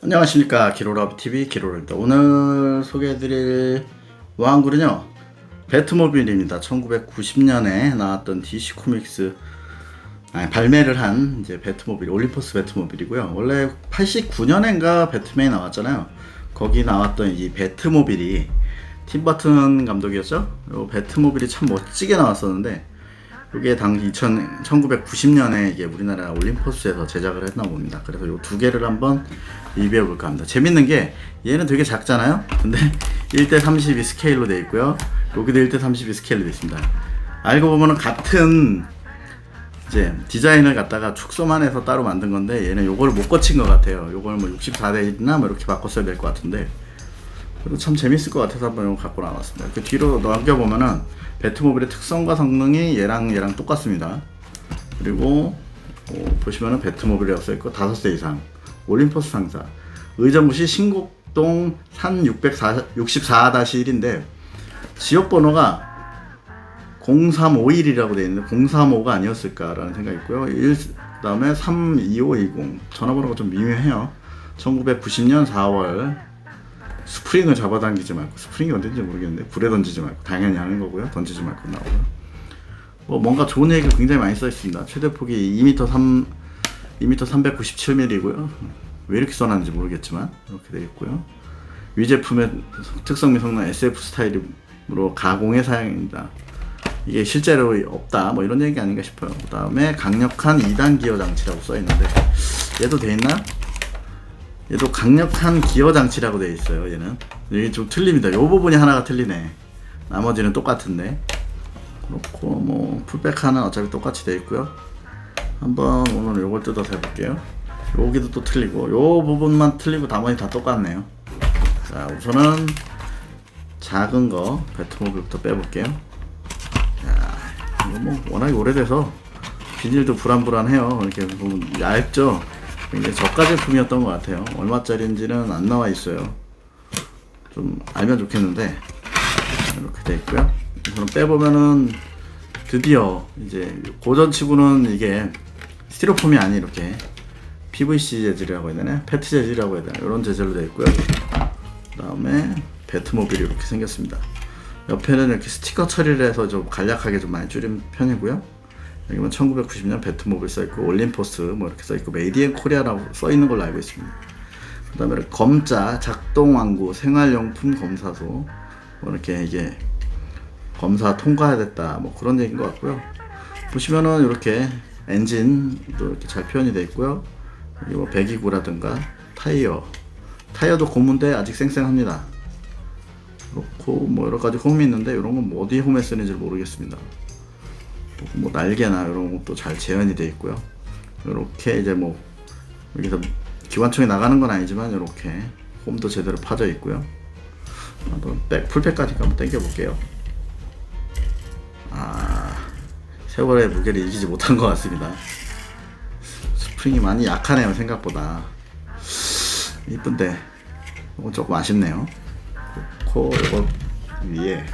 안녕하십니까. 기로라TV 기로입니다 오늘 소개해드릴 와한글은요 배트모빌입니다. 1990년에 나왔던 DC 코믹스 아니, 발매를 한 이제 배트모빌 올림포스 배트모빌이고요. 원래 89년인가 배트맨이 나왔잖아요. 거기 나왔던 이 배트모빌이 팀 버튼 감독이었죠? 요 배트모빌이 참 멋지게 나왔었는데 이게 당 2000, 1990년에 이게 우리나라 올림포스에서 제작을 했나 봅니다. 그래서 이 두 개를 한번 리뷰해 볼까 합니다. 재밌는 게 얘는 되게 작잖아요. 근데 1대 32 스케일로 되어 있고요. 여기도 1대 32 스케일로 되어 있습니다. 알고 보면은 같은 이제 디자인을 갖다가 축소만 해서 따로 만든 건데 얘는 요걸 못 거친 것 같아요. 요걸 뭐 64대나 뭐 이렇게 바꿨어야 될 것 같은데 그래도 참 재밌을 것 같아서 한번 갖고 나왔습니다. 이렇게 뒤로 넘겨보면은 배트모빌의 특성과 성능이 얘랑 얘랑 똑같습니다. 그리고 어, 보시면은 배트모빌이라고 써있고 5대 이상 올림포스 상사 의정부시 신곡동 산 664-1인데 지역번호가 0351이라고 되어 있는데 035가 아니었을까라는 생각이 있고요. 1, 그다음에 32520 전화번호가 좀 미묘해요. 1990년 4월 스프링을 잡아당기지 말고 스프링이 언제인지 모르겠는데 불에 던지지 말고 당연히 하는 거고요. 던지지 말고 나오고요. 뭐 뭔가 좋은 얘기가 굉장히 많이 써 있습니다. 최대 폭이 2m 3 2m 397mm이고요. 왜 이렇게 써놨는지 모르겠지만 이렇게 되어 있고요. 위 제품의 특성 및 성능 SF 스타일로 가공해 사용입니다. 이게 실제로 없다 뭐 이런 얘기 아닌가 싶어요. 그 다음에 강력한 2단 기어 장치라고 써 있는데 얘도 돼 있나? 얘도 강력한 기어 장치라고 되어 있어요. 얘는 이게 좀 틀립니다. 이 부분이 하나가 틀리네. 나머지는 똑같은데 그렇고 뭐 풀백화는 어차피 똑같이 되어 있고요. 한번 오늘 요걸 뜯어서 해볼게요. 여기도 또 틀리고 요 부분만 틀리고 나머지 다 똑같네요. 자 우선은 작은 거 배트모빌부터 빼볼게요. 자 이거 뭐 워낙에 오래돼서 비닐도 불안불안해요. 이렇게 보면 얇죠. 굉장히 저가 제품이었던 것 같아요. 얼마짜리인지는 안 나와 있어요. 좀 알면 좋겠는데 이렇게 돼 있고요. 우선 빼보면은 드디어 이제 고전치고는 이게 스티로폼이 아닌 이렇게 PVC 재질이라고 해야 되나? 페트 재질이라고 해야 되나? 이런 재질로 되어 있고요. 그 다음에 배트모빌이 이렇게 생겼습니다. 옆에는 이렇게 스티커 처리를 해서 좀 간략하게 좀 많이 줄인 편이고요. 여기는 1990년 배트모빌 써있고 올림포스 뭐 이렇게 써있고 메이디엔 코리아라고 써있는 걸로 알고 있습니다. 그 다음에 검자 작동왕구 생활용품 검사소 뭐 이렇게 이게 검사 통과됐다 뭐 그런 얘기인 것 같고요. 보시면은 이렇게 엔진도 이렇게 잘 표현이 되어 있고요. 여기 뭐 배기구라든가 타이어 타이어도 고무인데 아직 쌩쌩합니다. 그렇고 뭐 여러 가지 홈이 있는데 이런 건 뭐 어디 홈에 쓰는지 모르겠습니다. 뭐 날개나 이런 것도 잘 재현이 되어 있고요. 이렇게 이제 뭐 여기서 기관총이 나가는 건 아니지만 이렇게 홈도 제대로 파져 있고요. 한번 백 풀백까지 한번 당겨 볼게요. 아 세월의 무게를 이기지 못한 것 같습니다. 스프링이 많이 약하네요 생각보다. 이쁜데 이건 조금 아쉽네요. 코 이거 위에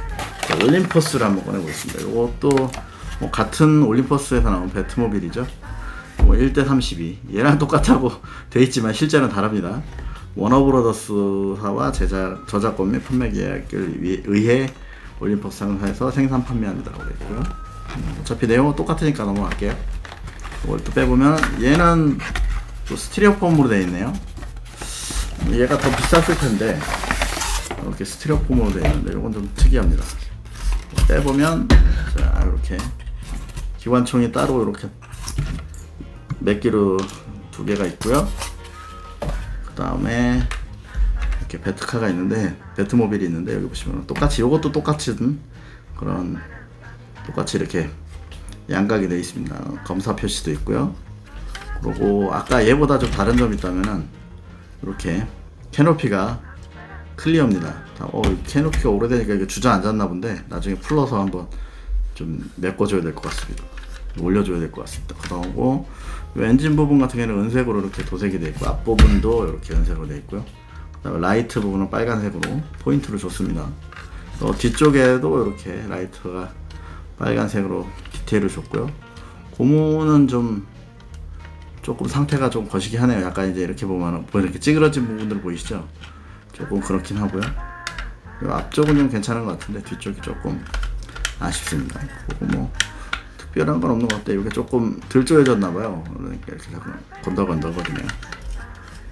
올림포스를 한번 꺼내보겠습니다. 이것도 뭐 같은 올림퍼스에서 나온 배트모빌이죠. 뭐 1대 32. 얘랑 똑같다고 돼 있지만 실제는 다릅니다. 워너브로더스사와 제작 저작권 및 판매 계약을 의해 올림퍼스 상사에서 생산 판매한다고 되어 있고요. 음, 어차피 내용은 똑같으니까 넘어갈게요. 이걸 또 빼보면 얘는 또 스티리오폼으로 되어 있네요. 얘가 더 비쌌을 텐데 이렇게 스티리오폼으로 되어 있는데 이건 좀 특이합니다. 빼보면 자 이렇게 기관총이 따로 이렇게 몇 개로 두 개가 있고요. 그 다음에 이렇게 배트카가 있는데 배트모빌이 있는데 여기 보시면 똑같이 이것도 똑같은 그런 똑같이 이렇게 양각이 되어 있습니다. 검사 표시도 있고요. 그리고 아까 얘보다 좀 다른 점이 있다면은 이렇게 캐노피가 클리어입니다. 어, 캐노피가 오래되니까 주저앉았나 본데 나중에 풀러서 한번 좀 메꿔줘야 될 것 같습니다. 올려줘야 될 것 같습니다. 그다음고 엔진 부분 같은 경우는 은색으로 이렇게 도색이 되어 있고 앞부분도 이렇게 은색으로 되어 있고요. 그다음에 라이트 부분은 빨간색으로 포인트를 줬습니다. 또 뒤쪽에도 이렇게 라이트가 빨간색으로 디테일을 줬고요. 고무는 좀 조금 상태가 좀 거시기 하네요. 약간 이제 이렇게 보면 뭐 이렇게 찌그러진 부분들 보이시죠? 조금 그렇긴 하고요. 요 앞쪽은 좀 괜찮은 것 같은데 뒤쪽이 조금 아쉽습니다. 그거 뭐 특별한 건 없는 것 같아요. 이게 조금 덜 조여졌나 봐요. 그러니까 이렇게 자꾸 건더건더거리네요.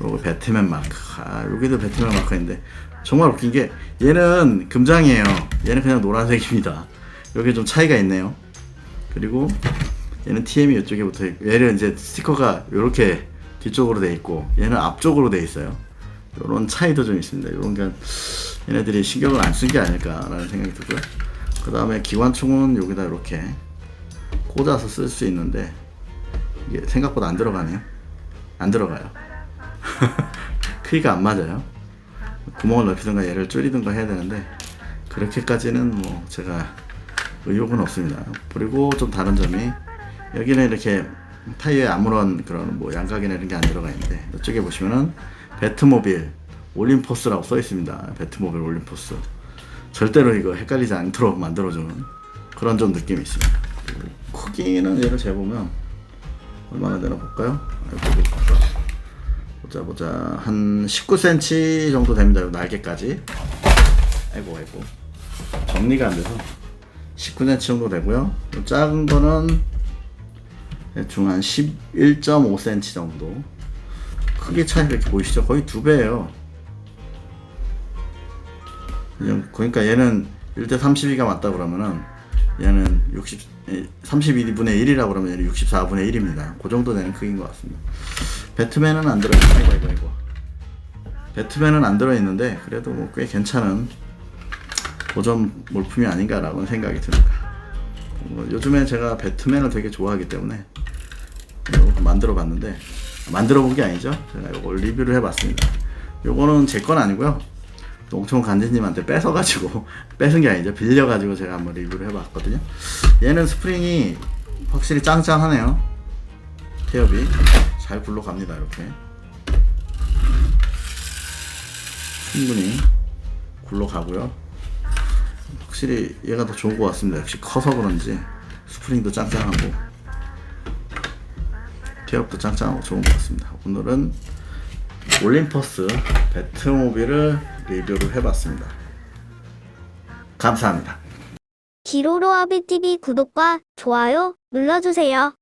요거 배트맨 마크. 아, 여기도 배트맨 마크인데 정말 웃긴 게 얘는 금장이에요. 얘는 그냥 노란색입니다. 여기 좀 차이가 있네요. 그리고 얘는 TM이 이쪽에 붙어 있고 얘는 이제 스티커가 이렇게 뒤쪽으로 돼 있고 얘는 앞쪽으로 돼 있어요. 이런 차이도 좀 있습니다. 이런 게 얘네들이 신경을 안 쓴 게 아닐까라는 생각이 들고요. 그 다음에 기관총은 여기다 이렇게 꽂아서 쓸 수 있는데 이게 생각보다 안 들어가네요. 안 들어가요. 크기가 안 맞아요. 구멍을 넓히든가 얘를 줄이든가 해야 되는데 그렇게까지는 뭐 제가 의욕은 없습니다. 그리고 좀 다른 점이 여기는 이렇게 타이어에 아무런 그런 뭐 양각이나 이런 게 안 들어가 있는데 이쪽에 보시면은 배트모빌 올림포스라고 써 있습니다. 배트모빌 올림포스. 절대로 이거 헷갈리지 않도록 만들어주는 그런 좀 느낌이 있습니다. 크기는 얘를 재보면 얼마나 되나 볼까요? 보자 보자 한 19cm 정도 됩니다. 요 날개까지. 아이고 아이고 정리가 안 돼서 19cm 정도 되고요. 요 작은 거는 대충 한 11.5cm 정도. 크기 차이 이렇게 보이시죠? 거의 두 배예요. 그러니까 얘는 1대 32가 맞다 그러면은 얘는 60 32분의 1이라고 그러면 얘는 64분의 1입니다. 그 정도 되는 크기인 것 같습니다. 배트맨은 안 들어 있고 이거 이거. 배트맨은 안 들어 있는데 그래도 뭐 꽤 괜찮은 고전 몰품이 아닌가라고 생각이 듭니다. 뭐 요즘에 제가 배트맨을 되게 좋아하기 때문에 이거 만들어 봤는데 만들어 본 게 아니죠. 제가 이걸 리뷰를 해봤습니다. 요거는 제 건 아니고요. 농촌 간지님한테 뺏어가지고 뺏은 게 아니죠. 빌려가지고 제가 한번 리뷰를 해봤거든요. 얘는 스프링이 확실히 짱짱하네요. 태엽이 잘 굴러갑니다. 이렇게 충분히 굴러가고요. 확실히 얘가 더 좋은 것 같습니다. 역시 커서 그런지 스프링도 짱짱하고 태엽도 짱짱하고 좋은 것 같습니다. 오늘은 올림퍼스 배트모빌을 리뷰를 해봤습니다. 감사합니다. 기로로아비TV 구독과 좋아요 눌러주세요.